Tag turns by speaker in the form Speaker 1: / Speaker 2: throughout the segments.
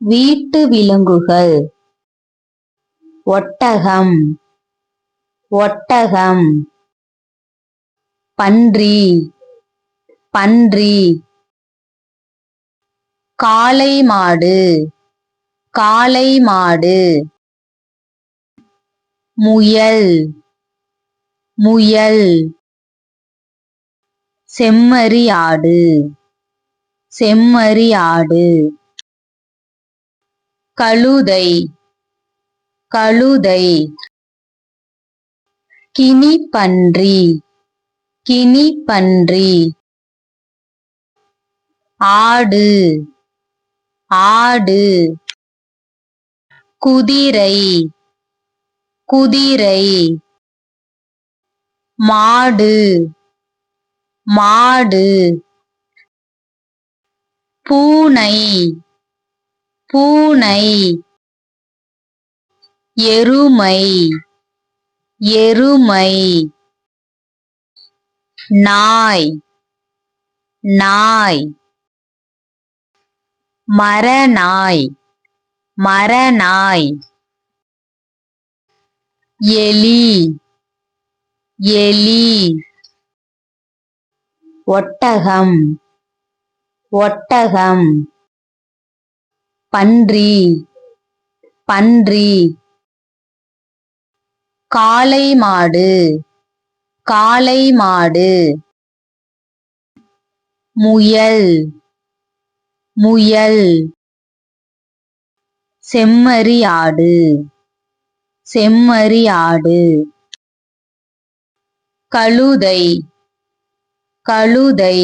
Speaker 1: வீட்டு விலங்குகள். ஒட்டகம். ஒட்டகம். பன்றி. பன்றி. காளை மாடு. காளை மாடு. முயல். முயல். செம்மறி ஆடு. செம்மறி ஆடு. கழுதை கழுதை கினி பன்றி கினி பன்றி ஆடு ஆடு குதிரை குதிரை மாடு மாடு பூனை பூனை. எருமை. எருமை. நாய். நாய். மரநாய். மரநாய். எலி. எலி. ஒட்டகம். ஒட்டகம். பன்றி பன்றி. காளை மாடு காளை மாடு. முயல் முயல். செம்மறி ஆடு செம்மறி ஆடு. கழுதை கழுதை.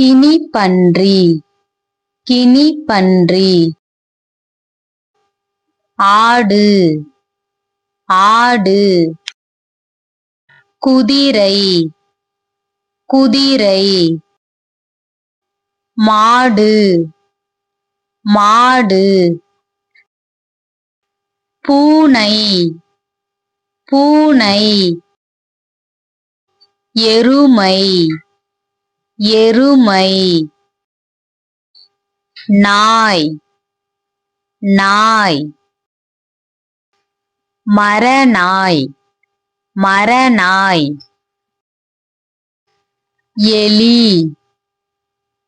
Speaker 1: கினி பன்றி கினி பன்றி ஆடு. ஆடு. குதிரை. குதிரை. மாடு. மாடு. பூனை. பூனை. எருமை. எருமை. நாய். நாய். மரநாய். மரநாய். எலி.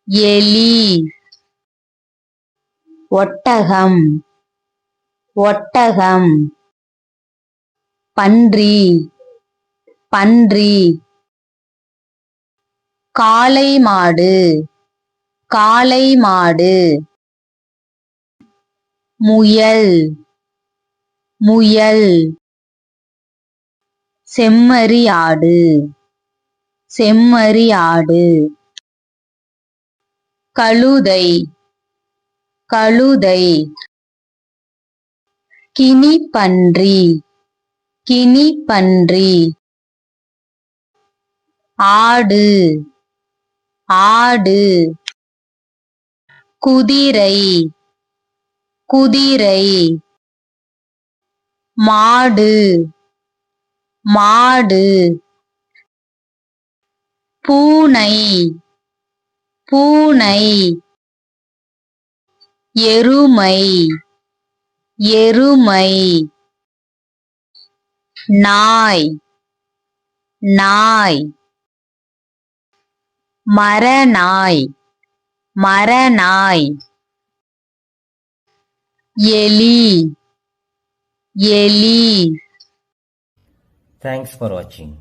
Speaker 1: எலி. ஒட்டகம். ஒட்டகம். பன்றி. பன்றி. காளை மாடு. காளை மாடு. முயல். முயல். செம்மறி ஆடு. செம்மறி ஆடு. கழுதை. கழுதை. கினி பன்றி கினி பன்றி ஆடு. ஆடு. குதிரை. குதிரை. மாடு. மாடு. பூனை. பூனை. எருமை. எருமை. நாய். நாய். மரநாய். மரநாய் எலி எலி
Speaker 2: தேங்க்ஸ் ஃபார் வாட்சிங்